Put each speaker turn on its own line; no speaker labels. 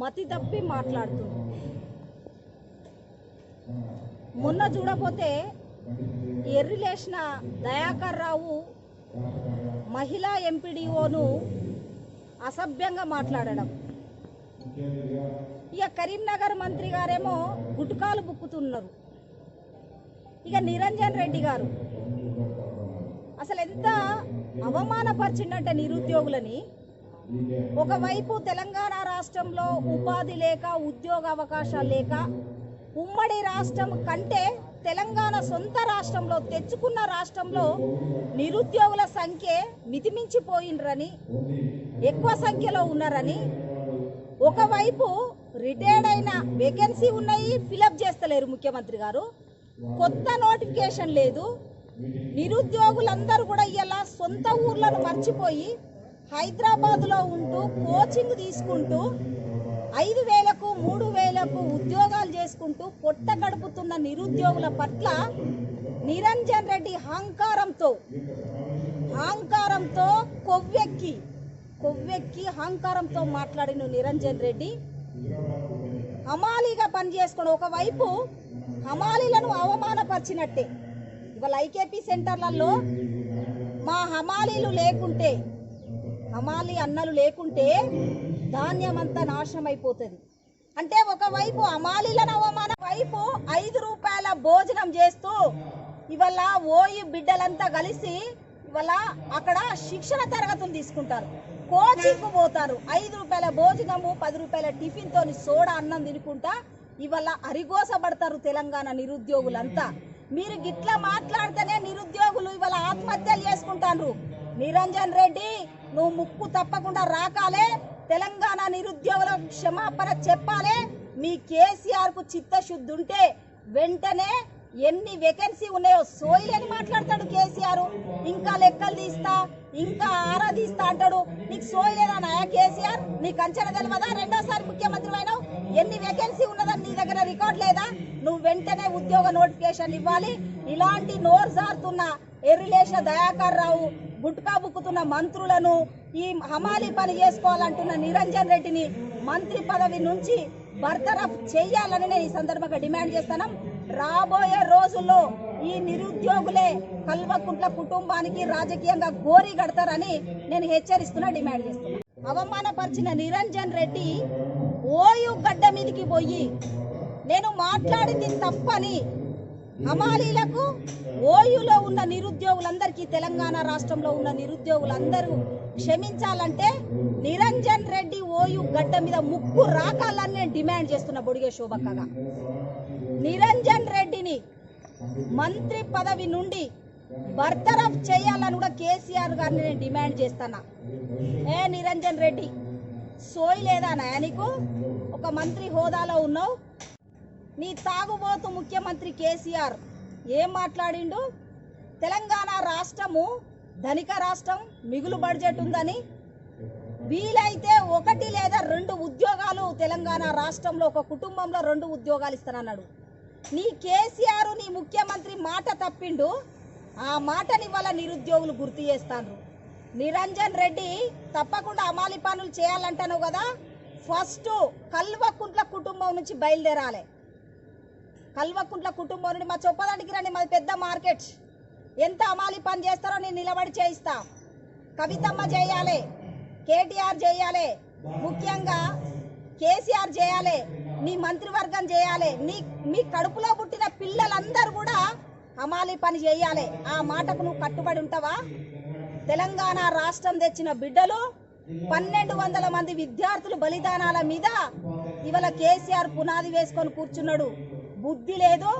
మతి తప్పి మాట్లాడుతుంది మొన్న చూడపోతే ఎర్రిలేసిన దయాకర్ రావు మహిళా ఎంపీడీఓను అసభ్యంగా మాట్లాడడం. ఇక కరీంనగర్ మంత్రి గారేమో గుట్కాలు బుక్కుతున్నారు. ఇక నిరంజన్ రెడ్డి గారు అసలు ఎంత అవమానపరిచిండంటే నిరుద్యోగులని. ఒకవైపు తెలంగాణ రాష్ట్రంలో ఉపాధి లేక ఉద్యోగ అవకాశాలు లేక ఉమ్మడి రాష్ట్రం కంటే తెలంగాణ సొంత రాష్ట్రంలో తెచ్చుకున్న రాష్ట్రంలో నిరుద్యోగుల సంఖ్య మితిమించిపోయినరని ఎక్కువ సంఖ్యలో ఉన్నారని ఒకవైపు రిటైర్డ్ అయిన వేకెన్సీ ఉన్నాయి ఫిలప్ చేస్తలేరు ముఖ్యమంత్రి గారు. కొత్త నోటిఫికేషన్ లేదు. నిరుద్యోగులందరూ కూడా ఇలా సొంత ఊర్లను మర్చిపోయి హైదరాబాద్లో ఉంటూ కోచింగ్ తీసుకుంటూ ఐదు వేలకు మూడు వేలకు ఉద్యోగాలు చేసుకుంటూ పొట్ట గడుపుతున్న నిరుద్యోగుల పట్ల నిరంజన్ రెడ్డి అహంకారంతో అహంకారంతో కొవ్వెక్కి కొవ్వెక్కి అహంకారంతో మాట్లాడిన నిరంజన్ రెడ్డి హమాలీగా పనిచేసుకుని ఒకవైపు హమాలీలను అవమానపరిచినట్టే. ఇవాళ ఐకేపీ సెంటర్లలో మా హమాలీలు లేకుంటే హమాలి అన్నలు లేకుంటే ధాన్యం అంతా నాశనం అయిపోతుంది అంటే ఒకవైపు అమాలీలను అవమాన వైపు ఐదు రూపాయల భోజనం చేస్తూ ఇవాళ ఓయి బిడ్డలంతా కలిసి ఇవాళ అక్కడ శిక్షణ తరగతులు తీసుకుంటారు. కోచింగ్ పోతారు. ఐదు రూపాయల భోజనము పది రూపాయల టిఫిన్తో సోడా అన్నం తినుకుంటా ఇవాళ అరిగోసబడతారు తెలంగాణ నిరుద్యోగులంతా. మీరు గిట్లా మాట్లాడితేనే నిరుద్యోగులు ఇవాళ ఆత్మహత్యలు చేసుకుంటారు నిరంజన్ రెడ్డి నువ్వు ముక్కు తప్పకుండా రాకాలే. తెలంగాణ నిరుద్యోగుల క్షమాపణ చెప్పాలే. మీ కేసీఆర్కు చిత్తశుద్ధి ఉంటే వెంటనే ఎన్ని వేకెన్సీ ఉన్నాయో సోయిలేని మాట్లాడతాడు కేసీఆర్. ఇంకా లెక్కలు తీస్తా ఇంకా ఆరా తీస్తా అంటాడు. నీకు సోయలేదా నాయా కేసీఆర్? నీకు అంచనా తెలియదా రెండోసారి ముఖ్యమంత్రి అయినావు. ఎన్ని వేకెన్సీ ఉన్నదని నీ దగ్గర రికార్డ్ లేదా? నువ్వు వెంటనే ఉద్యోగ నోటిఫికేషన్ ఇవ్వాలి. ఇలాంటి నోరు జారుతున్న ఎర్రిలేష దయాకర్ రావు గుట్కా బుక్కుతున్న మంత్రులను ఈ హమాలి పని చేసుకోవాలంటున్న నిరంజన్ రెడ్డిని మంత్రి పదవి నుంచి బర్తరఫ్ చేయాలని నేను ఈ సందర్భంగా డిమాండ్ చేస్తాను రాబోయే రోజుల్లో ఈ నిరుద్యోగులే కల్వకుంట్ల కుటుంబానికి రాజకీయంగా గోరి కడతారని నేను హెచ్చరిస్తున్నా డిమాండ్ చేస్తున్నా. అవమానపరిచిన నిరంజన్ రెడ్డి ఓయు గడ్డ మీదకి పోయి నేను మాట్లాడింది తప్పని హమాలీలకు ఓయులో ఉన్న నిరుద్యోగులందరికీ తెలంగాణ రాష్ట్రంలో ఉన్న నిరుద్యోగులందరూ క్షమించాలంటే నిరంజన్ రెడ్డి ఓయు గడ్డ మీద ముక్కు రాకాలని నేను డిమాండ్ చేస్తున్నా బొడిగే శోభక్కగా. నిరంజన్ రెడ్డిని మంత్రి పదవి నుండి బర్తరఫ్ చేయాలని కూడా కేసీఆర్ గారిని నేను డిమాండ్ చేస్తానా ఏ నిరంజన్ రెడ్డి సోయి లేదా నీకు ఒక మంత్రి హోదాలో ఉన్నావు నీ తాగుబోతు ముఖ్యమంత్రి కేసీఆర్ ఏం మాట్లాడిండు? తెలంగాణ రాష్ట్రము ధనిక రాష్ట్రం మిగులు బడ్జెట్ ఉందని. వీలైతే ఒకటి లేదా రెండు ఉద్యోగాలు తెలంగాణ రాష్ట్రంలో ఒక కుటుంబంలో రెండు ఉద్యోగాలు ఇస్తానన్నాడు. నీ కేసీఆర్ నీ ముఖ్యమంత్రి మాట తప్పిండు. ఆ మాటని వల్ల నిరుద్యోగులు గుర్తు చేస్తాను నిరంజన్ రెడ్డి తప్పకుండా అమాలి పనులు చేయాలంటాను కదా? ఫస్ట్ కల్వకుంట్ల కుటుంబం నుంచి బయలుదేరాలి. కల్వకుంట్ల కుటుంబం నుండి మా చొప్పదానికి రండి మాది పెద్ద మార్కెట్. ఎంత అమాలి పని చేస్తారో నేను నిలబడి చేయిస్తా. కవితమ్మ చేయాలి కేటీఆర్ చేయాలి ముఖ్యంగా కేసీఆర్ చేయాలి నీ మంత్రివర్గం చేయాలి నీ మీ కడుపులో పుట్టిన పిల్లలందరూ కూడా అమాలి పని చేయాలి. ఆ మాటకు నువ్వు కట్టుబడి ఉంటావా? తెలంగాణ రాష్ట్రం తెచ్చిన బిడ్డలు పన్నెండు వందల మంది విద్యార్థులు బలిదానాల మీద ఇవాళ కేసీఆర్ పునాది వేసుకొని కూర్చున్నాడు. బుద్ధి లేదు.